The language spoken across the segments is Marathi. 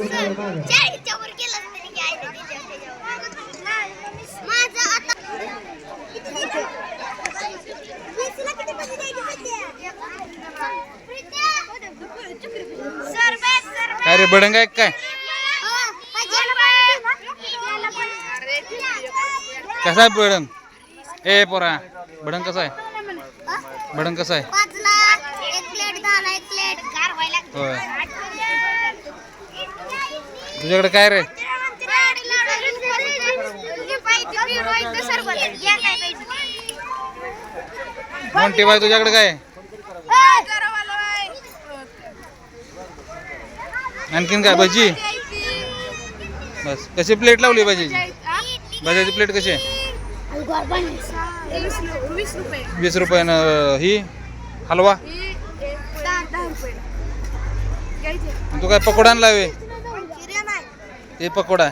चाळीसच्यावर गेलं तरी घ्यायचं त्याच्यावर माझं आता वीसला किती पैसे द्यायचे सध्या? सरबत, सरबत. काय रे बडंग आहे काय हो. कसा बडंग ए पोरा बडंग कसा आहे? बडंग कसा आहे? होय. तुझ्याकडे काय रे? मोंटी बाई तुझ्याकडे काय? आणखीन काय? भजी? बस. कशी प्लेट लावली भाजीची. भाजीची प्लेट कशी आहे? वीस रुपये. वीस रुपयानं ही हलवा? ही तू काय पकोडा आणला वे हे पकोडा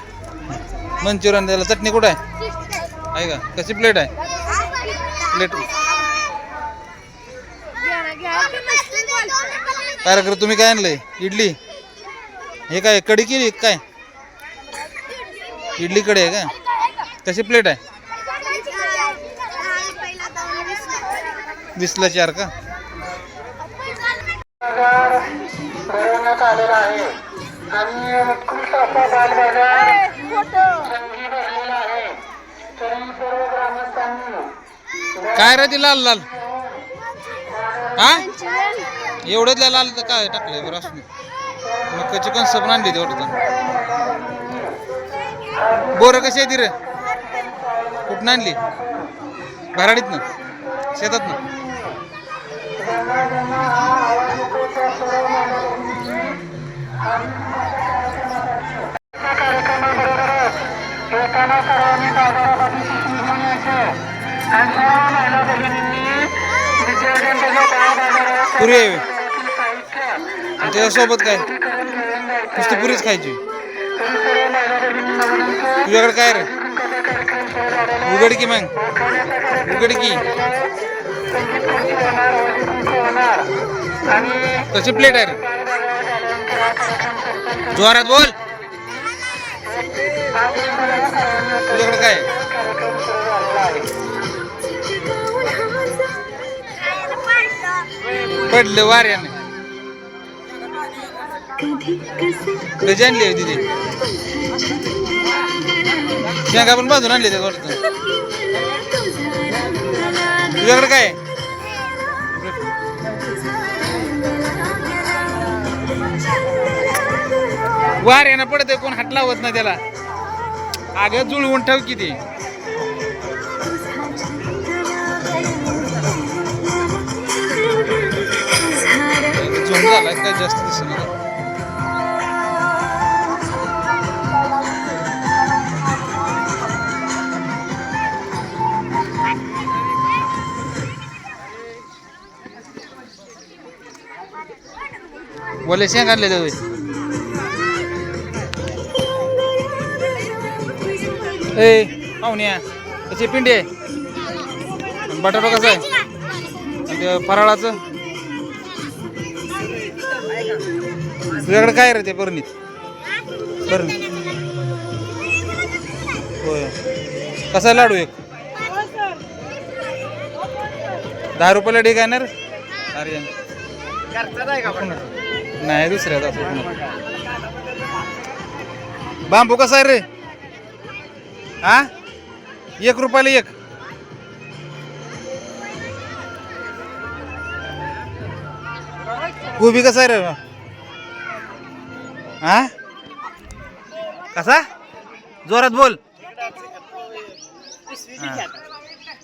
मंचुरियन त्याला चटणी कुठं आहे? आहे का? कशी प्लेट आहे? प्लेट. काय रे तुम्ही काय आणलंय? इडली? हे काय कडी की काय? इडली. कडी आहे का कशी प्लेट आहे? दिसलं चार का? भरवण्यात आलेला आहे आणि उत्कृष्ट असा भरलेला आहे तरी सर्व ग्रामस्थांनी काय रे ती लाल लाल? हा? एवढंच लाल तर काय टाकलंय बरं असू? मग चिकन सबन आणली तेवढं वाटतं. बोरं कशी आहे ती रे? कुठनं आणली? भराडीतनं? शेतातनं? शेतात ना पुरी आहे. त्याच्यासोबत काय? नुसती पुरीच खायची. तुझ्याकडे काय रे? उघड की मग. खाण्याचा उघड की कशी प्लेट आहे रे. जोरात बोल. तुझ्याकडे काय पडलं वाऱ्याने. आणली आहे तिथे शेंगा पण बांधून आणली त्या वाटतं तुझ्याकडे काय? आहे? वाऱ्यानं पडते कोण हात लावत नाही त्याला. अगं जुळवून ठेव किती झोन झाला काय जास्त दिसत बोले शेंग आणले जाऊ ए पाहुण्या कशी पिंडी? आहे बटाटा कसा आहे? आणि फराळाचं? तुझ्याकडे काय रे ते बरणीत बरणी होय. कसा आहे लाडू एक? दहा रुपयाला ढीक आहे ना रे? अरे. का नाही दुसऱ्या बांबू कसा आहे रे? हा? एक रुपयाला एक. गोबी कसा आहे रे? हा? कसा? जोरात बोल.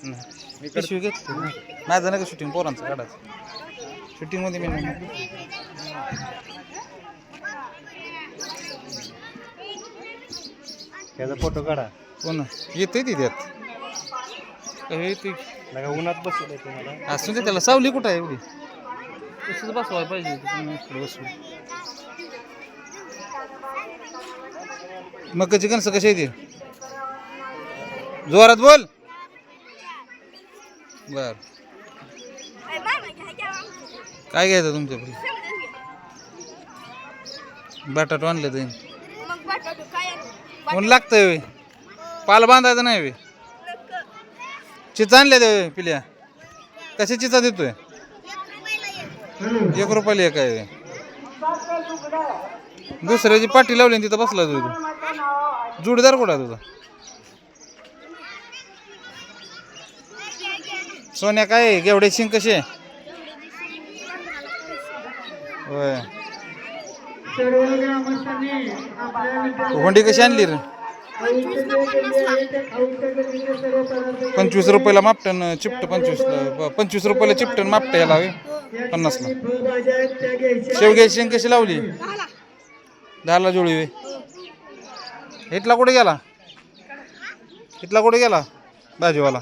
नाही. पिशवी घेत. माझं नका शूटिंग पोरांचं काढायचं? शूटिंगमध्ये मी नाही. त्याचा फोटो काढा. कोण? येते ती त्यात. येते लगा उन्हात बसवलंय तुम्हाला असू दे त्याला. सावली कुठं आहे एवढी? तसंच बसवायला पाहिजे बसू मग कशी कणसं कशी आहे ती? जोरात बोल. बर. काय घ्यायचं घ्या. बटाटो आणले तुम्ही मग बटाटो काय आणू? कोण लागतंय वे पाल बांधायचं नाही वे. चिचा आणल्या ते पिल्या कशा चिचा देतोय एक रुपयाला एक. आहे वे. दुसऱ्याची पाठी लावली आणि तिथं बसला तू जोडीदार कुठं आहे तुझा सोन्या काय आहे? गेवढे शिंग कशी आहे होय हुंडी कशी आणली रे? पंचवीस रुपयाला मापटन चिपट पंचवीसला पंचवीस रुपयाला चिपटन मापट याला पन्नासला. शेवग्याची शेंग कशी लावली? दहाला जुळी वे इथला कुठे गेला? इथला कुठे गेला? भाजीवाला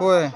होय